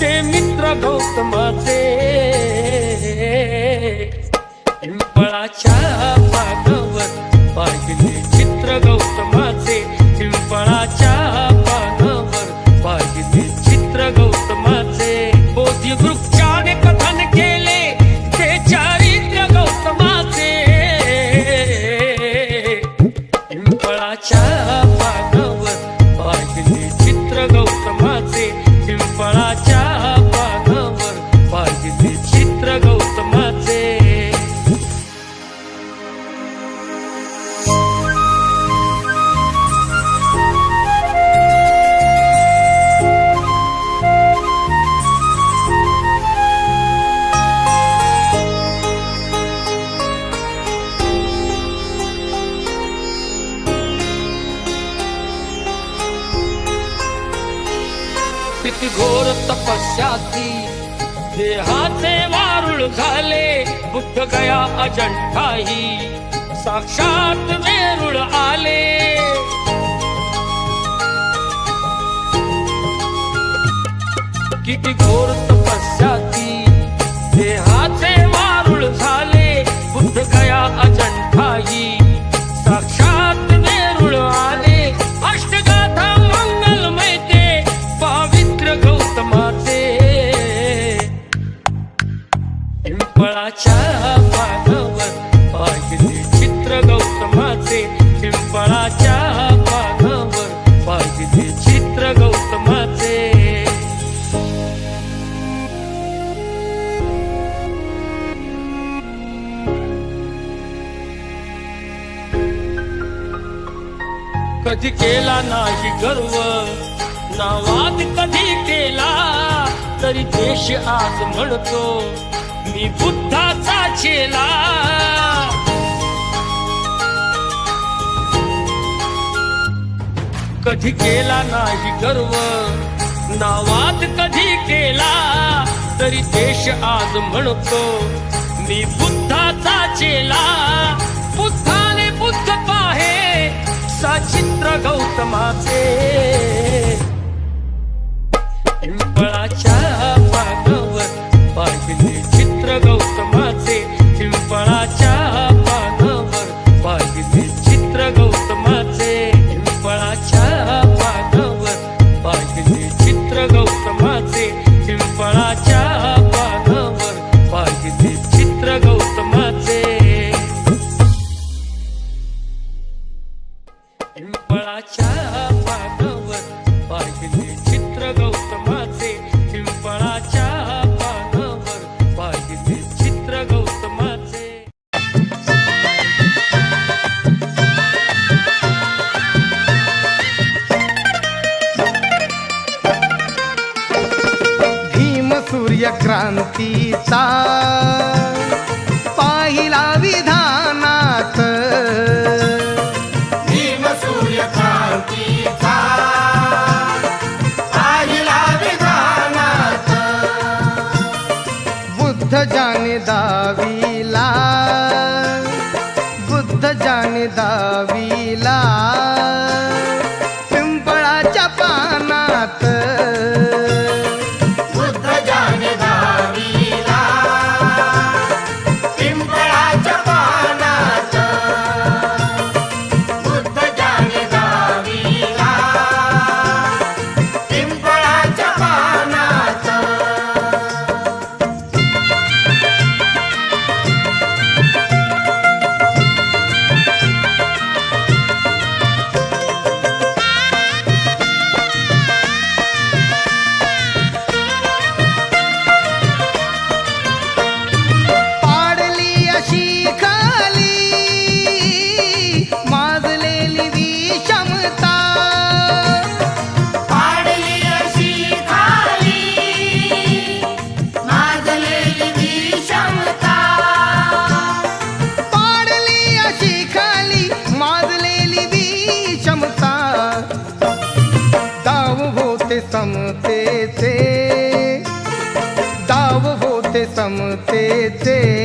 ते मित्र गौतमाचे. पिंपळाच्या पानावर पाहिले चित्र गौतमा. पुत्र गौतमाचे. घोर तपस्याती देहाचे मूळ झाले बुद्ध गया अजंठाही. साक्षात वेरुळ आले. किती घोर तपस्या ती देहा गौतमाचे पिंपळाच्या पानावर पाहिजे चित्र गौतमाचे. कधी केला नाही गर्व नावात कधी केला तरी देश आज म्हणतो मी बुद्धाचा चेला. कधी केला नाही गर्व? नावात कधी केला? तरी देश आज म्हणतो मी बुद्धाचा चेला. बुद्धाने बुद्ध पाहे सचित्र गौतमाचे. দাবি te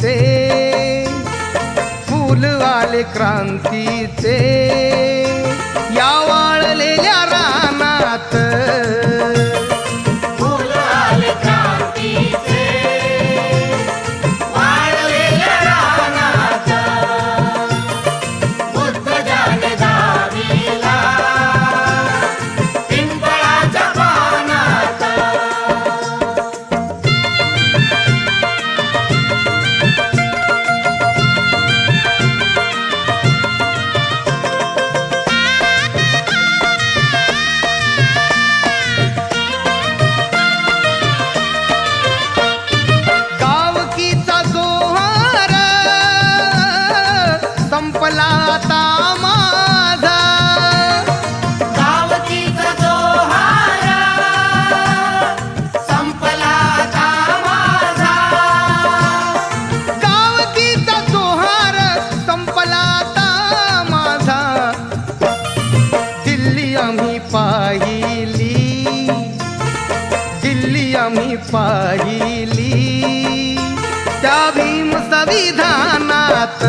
क्रांतीचे फूल आले क्रांतीचे. या वाळलेल्या रानात पाहिली. त्या भीम संविधानात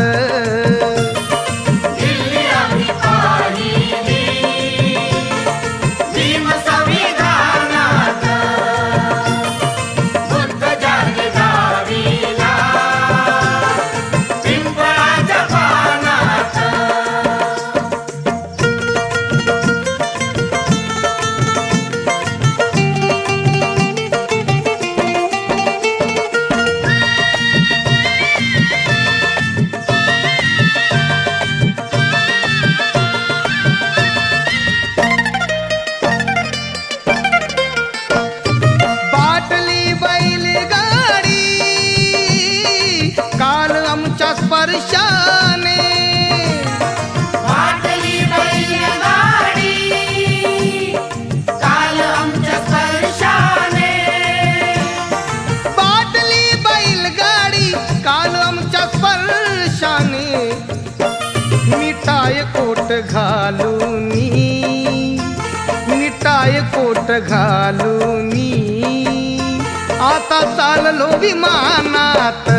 कोट घालूनी मिटाय कोट घालूनी. आता चाललो विमानात.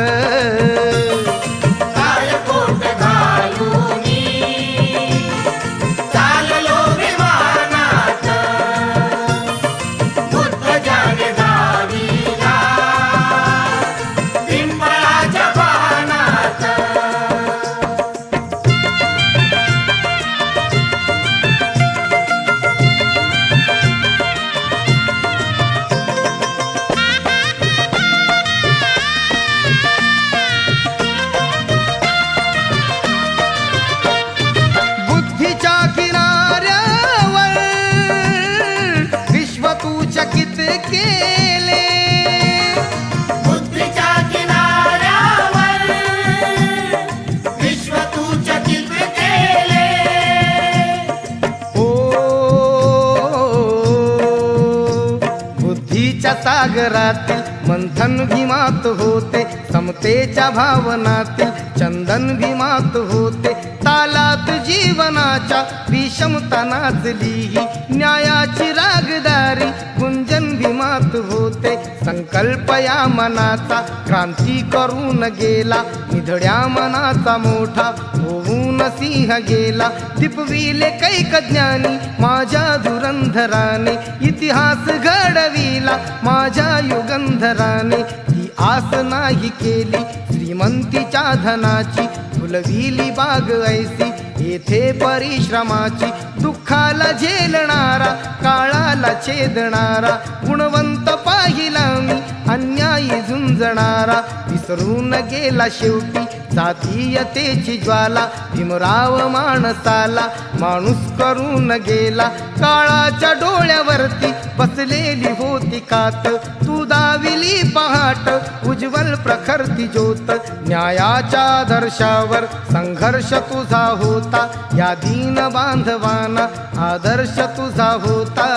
सागरातील मंथन भीमात होते समतेच्या भावनातील चंदन भीमात होते. तालात जीवनाच्या विषमता नाचली न्यायाची संकल्प या मनाचा क्रांती करून गेला. निधड्या मनाचा मोठा होऊन सिंह गेला. दिपविले कैक ज्ञानी माझ्या धुरंधराने इतिहास घडविला. माझ्या युगंधराने ती आस नाही केली. श्रीमंतीच्या धनाची फुलविली बाग ऐसी. येथे परिश्रमाची दुःखाला झेलणारा काळाला छेदणारा गुणवंत पाहिला मी. अन्यायी झुंजणारा विसरून गेला शेवटी जातीयतेची ज्वाला भीमराव माणसाला माणूस करून गेला. काळाच्या डोळ्यावरती बसलेली होती कात तू दाविली पहाट उज्ज्वल प्रखरती ज्योत. न्यायाच्या आदर्शावर संघर्ष तुझा होता या दीन बांधवाना आदर्श तुझा होता.